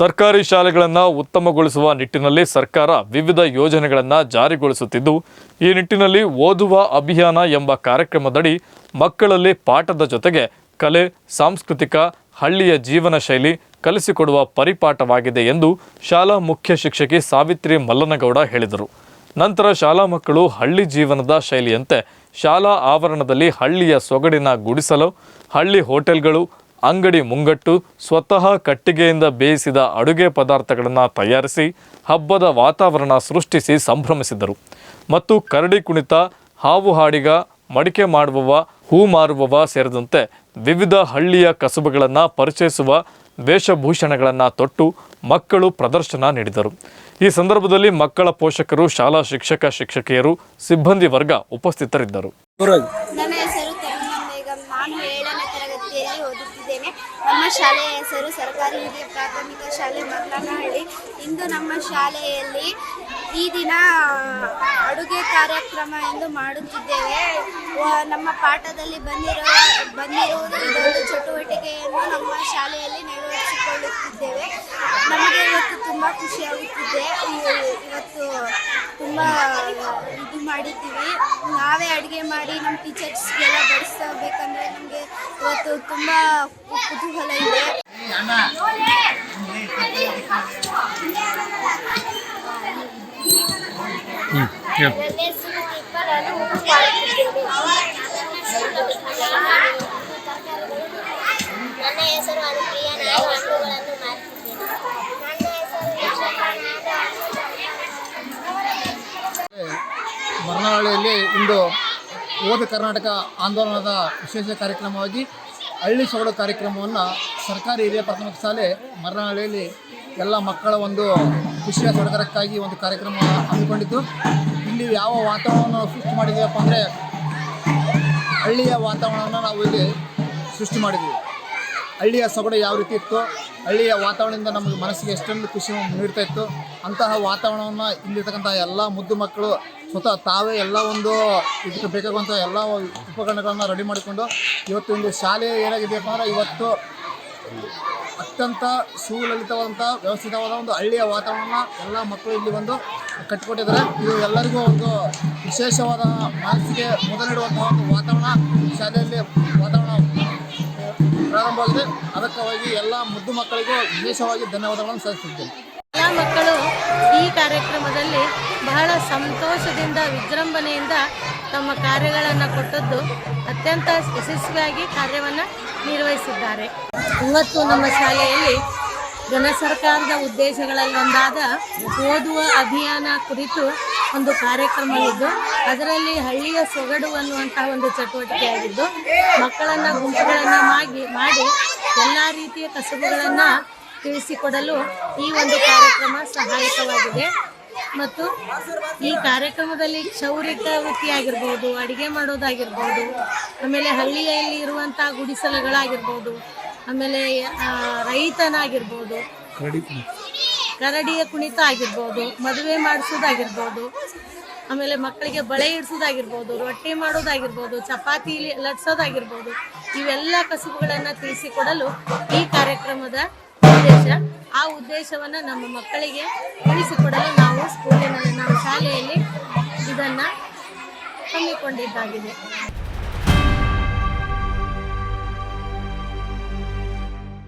ಸರ್ಕಾರಿ ಶಾಲೆಗಳನ್ನು ಉತ್ತಮಗೊಳಿಸುವ ನಿಟ್ಟಿನಲ್ಲಿ ಸರ್ಕಾರ ವಿವಿಧ ಯೋಜನೆಗಳನ್ನು ಜಾರಿಗೊಳಿಸುತ್ತಿದ್ದು, ಈ ನಿಟ್ಟಿನಲ್ಲಿ ಓದುವ ಅಭಿಯಾನ ಎಂಬ ಕಾರ್ಯಕ್ರಮದಡಿ ಮಕ್ಕಳಲ್ಲಿ ಪಾಠದ ಜೊತೆಗೆ ಕಲೆ, ಸಾಂಸ್ಕೃತಿಕ, ಹಳ್ಳಿಯ ಜೀವನ ಶೈಲಿ ಕಲಿಸಿಕೊಡುವ ಪರಿಪಾಠವಾಗಿದೆ ಎಂದು ಶಾಲಾ ಮುಖ್ಯ ಶಿಕ್ಷಕಿ ಸಾವಿತ್ರಿ ಮಲ್ಲನಗೌಡ ಹೇಳಿದರು. ನಂತರ ಶಾಲಾ ಮಕ್ಕಳು ಹಳ್ಳಿ ಜೀವನದ ಶೈಲಿಯಂತೆ ಶಾಲಾ ಆವರಣದಲ್ಲಿ ಹಳ್ಳಿಯ ಸೊಗಡಿನ ಗುಡಿಸಲು, ಹಳ್ಳಿ ಹೋಟೆಲ್ಗಳು ಅಂಗಡಿ ಮುಂಗಟ್ಟು ಸ್ವತಃ ಕಟ್ಟಿಗೆಯಿಂದ ಬೇಯಿಸಿದ ಅಡುಗೆ ಪದಾರ್ಥಗಳನ್ನು ತಯಾರಿಸಿ ಹಬ್ಬದ ವಾತಾವರಣ ಸೃಷ್ಟಿಸಿ ಸಂಭ್ರಮಿಸಿದರು. ಮತ್ತು ಕರಡಿ ಕುಣಿತ ಹಾವು ಹಾಡಿಗ ಮಡಿಕೆ ಮಾಡುವವ ಹೂ ಮಾರುವವ ಸೇರಿದಂತೆ ವಿವಿಧ ಹಳ್ಳಿಯ ಕಸುಬುಗಳನ್ನು ಪರಿಚಯಿಸುವ ವೇಷಭೂಷಣಗಳನ್ನು ತೊಟ್ಟು ಮಕ್ಕಳು ಪ್ರದರ್ಶನ ನೀಡಿದರು. ಈ ಸಂದರ್ಭದಲ್ಲಿ ಮಕ್ಕಳ ಪೋಷಕರು ಶಾಲಾ ಶಿಕ್ಷಕ ಶಿಕ್ಷಕಿಯರು ಸಿಬ್ಬಂದಿ ವರ್ಗ ಉಪಸ್ಥಿತರಿದ್ದರು. ನಮ್ಮ ಶಾಲೆಯ ಹೆಸರು ಸರ್ಕಾರಿ ಹಿರಿಯ ಪ್ರಾಥಮಿಕ ಶಾಲೆ ಮರ್ಲನಹಳ್ಳಿ ಇಂದು ನಮ್ಮ ಶಾಲೆಯಲ್ಲಿ ಈ ದಿನ ಅಡುಗೆ ಕಾರ್ಯಕ್ರಮ ಎಂದು ಮಾಡುತ್ತಿದ್ದೇವೆ. ನಮ್ಮ ಪಾಠದಲ್ಲಿ ಬಂದಿರುವ ಬಂದಿರುವುದು ಇದೊಂದು ಚಟುವಟಿಕೆಯನ್ನು ನಮ್ಮ ಶಾಲೆಯಲ್ಲಿ ನೆರವೇರಿಸಿಕೊಳ್ಳುತ್ತಿದ್ದೇವೆ. ನಮಗೆ ಇವತ್ತು ತುಂಬ ಖುಷಿಯಾಗುತ್ತಿದೆ. ಇವತ್ತು ತುಂಬ ಮಾಡಿದ್ದೀವಿ. ನಾವೇ ಅಡುಗೆ ಮಾಡಿ ನಮ್ಮ ಟೀಚರ್ಸ್ಗೆಲ್ಲ ಬಡಿಸಬೇಕಂದ್ರೆ ನಮಗೆ ಇವತ್ತು ತುಂಬ ಕುತೂಹಲ ಇದೆ. ಮರನಹಳ್ಳಿಯಲ್ಲಿ ಇಂದು ಓದು ಕರ್ನಾಟಕ ಆಂದೋಲನದ ವಿಶೇಷ ಕಾರ್ಯಕ್ರಮವಾಗಿ ಹಳ್ಳಿ ಸೊಗಡು ಕಾರ್ಯಕ್ರಮವನ್ನು ಸರ್ಕಾರಿ ಹಿರಿಯ ಪ್ರಾಥಮಿಕ ಶಾಲೆ ಮರನಹಳ್ಳಿಯಲ್ಲಿ ಎಲ್ಲ ಮಕ್ಕಳ ಒಂದು ಖುಷಿಯ ಸಡಗರಕ್ಕಾಗಿ ಒಂದು ಕಾರ್ಯಕ್ರಮ ಹಮ್ಮಿಕೊಂಡಿದ್ದು. ಇಲ್ಲಿ ಯಾವ ವಾತಾವರಣವನ್ನು ಸೃಷ್ಟಿ ಮಾಡಿದ್ದೀವಪ್ಪ ಅಂದರೆ ಹಳ್ಳಿಯ ವಾತಾವರಣವನ್ನು ನಾವು ಇಲ್ಲಿ ಸೃಷ್ಟಿ ಮಾಡಿದ್ದೀವಿ. ಹಳ್ಳಿಯ ಸೊಗಡು ಯಾವ ರೀತಿ ಇತ್ತು? ಹಳ್ಳಿಯ ವಾತಾವರಣದಿಂದ ನಮಗೆ ಮನಸ್ಸಿಗೆ ಎಷ್ಟೊಂದು ಖುಷಿ ನೀಡ್ತಾ ಇತ್ತು? ಅಂತಹ ವಾತಾವರಣವನ್ನು ಇಲ್ಲಿರ್ತಕ್ಕಂಥ ಎಲ್ಲ ಮುದ್ದು ಮಕ್ಕಳು ಸ್ವತಃ ತಾವೇ ಎಲ್ಲ ಒಂದು ಇದಕ್ಕೆ ಬೇಕಾಗುವಂಥ ಎಲ್ಲ ಉಪಕರಣಗಳನ್ನು ರೆಡಿ ಮಾಡಿಕೊಂಡು ಇವತ್ತು ಒಂದು ಶಾಲೆ ಏನಾಗಿದೆಯಪ್ಪ ಅಂದರೆ ಇವತ್ತು ಅತ್ಯಂತ ಸುಲಲಿತವಾದಂಥ, ವ್ಯವಸ್ಥಿತವಾದ ಒಂದು ಹಳ್ಳಿಯ ವಾತಾವರಣ ಎಲ್ಲ ಮಕ್ಕಳು ಇಲ್ಲಿ ಬಂದು ಕಟ್ಟಿಕೊಟ್ಟಿದ್ದಾರೆ. ಇದು ಎಲ್ಲರಿಗೂ ಒಂದು ವಿಶೇಷವಾದ ಮನಸ್ಸಿಗೆ ಮುದ ನೀಡುವಂತಹ ಒಂದು ವಾತಾವರಣ. ಶಾಲೆಯಲ್ಲಿ ವಾತಾವರಣ ಪ್ರಾರಂಭವಾಗಿದೆ. ಅದಕ್ಕಾಗಿ ಎಲ್ಲ ಮುದ್ದು ಮಕ್ಕಳಿಗೂ ವಿಶೇಷವಾಗಿ ಧನ್ಯವಾದಗಳನ್ನು ಸಲ್ಲಿಸುತ್ತೇನೆ ಎಲ್ಲ ಮಕ್ಕಳು ಬಹಳ ಸಂತೋಷದಿಂದ, ವಿಜೃಂಭಣೆಯಿಂದ ತಮ್ಮ ಕಾರ್ಯಗಳನ್ನು ಕೊಟ್ಟದ್ದು ಅತ್ಯಂತ ಯಶಸ್ವಿಯಾಗಿ ಕಾರ್ಯವನ್ನು ನಿರ್ವಹಿಸಿದ್ದಾರೆ. ಇವತ್ತು ನಮ್ಮ ಶಾಲೆಯಲ್ಲಿ ಜನ ಸರ್ಕಾರದ ಉದ್ದೇಶಗಳಲ್ಲಿ ಒಂದಾದ ಓದುವ ಅಭಿಯಾನ ಕುರಿತು ಒಂದು ಕಾರ್ಯಕ್ರಮ ಇದ್ದು, ಅದರಲ್ಲಿ ಹಳ್ಳಿಯ ಸೊಗಡು ಅನ್ನುವಂತಹ ಒಂದು ಚಟುವಟಿಕೆಯಾಗಿದ್ದು ಮಕ್ಕಳನ್ನು ಗುಂಪುಗಳನ್ನು ಮಾಡಿ ಮಾಡಿ ಎಲ್ಲ ರೀತಿಯ ಕಸಬುಗಳನ್ನು ತಿಳಿಸಿಕೊಡಲು ಈ ಒಂದು ಕಾರ್ಯಕ್ರಮ ಸಹಾಯಕವಾಗಿದೆ. ಮತ್ತು ಈ ಕಾರ್ಯಕ್ರಮದಲ್ಲಿ ಕ್ಷೌರಿಕ ವೃತ್ತಿಯಾಗಿರ್ಬೋದು ಅಡುಗೆ ಮಾಡೋದಾಗಿರ್ಬೋದು ಆಮೇಲೆ ಹಳ್ಳಿಯಲ್ಲಿ ಇರುವಂಥ ಗುಡಿಸಲುಗಳಾಗಿರ್ಬೋದು ಆಮೇಲೆ ರೈತನಾಗಿರ್ಬೋದು ಕರಡಿಯ ಕುಣಿತ ಆಗಿರ್ಬೋದು ಮದುವೆ ಮಾಡಿಸೋದಾಗಿರ್ಬೋದು ಆಮೇಲೆ ಮಕ್ಕಳಿಗೆ ಬಳೆ ಇಡಿಸೋದಾಗಿರ್ಬೋದು ರೊಟ್ಟಿ ಮಾಡೋದಾಗಿರ್ಬೋದು ಚಪಾತಿ ಲಟ್ಸೋದಾಗಿರ್ಬೋದು ಇವೆಲ್ಲ ಕಸುಬುಗಳನ್ನು ತಿಳಿಸಿಕೊಡಲು ಈ ಕಾರ್ಯಕ್ರಮದ ಉದ್ದೇಶ ಆ ಉದ್ದೇಶವನ್ನು ನಮ್ಮ ಮಕ್ಕಳಿಗೆ ಉಳಿಸಿಕೊಡಲು ನಾವು ಸ್ಕೂಲಿನಲ್ಲಿ ನಾವು ಶಾಲೆಯಲ್ಲಿ ಇದನ್ನು ಹಮ್ಮಿಕೊಂಡಿದ್ದಾಗಿದೆ.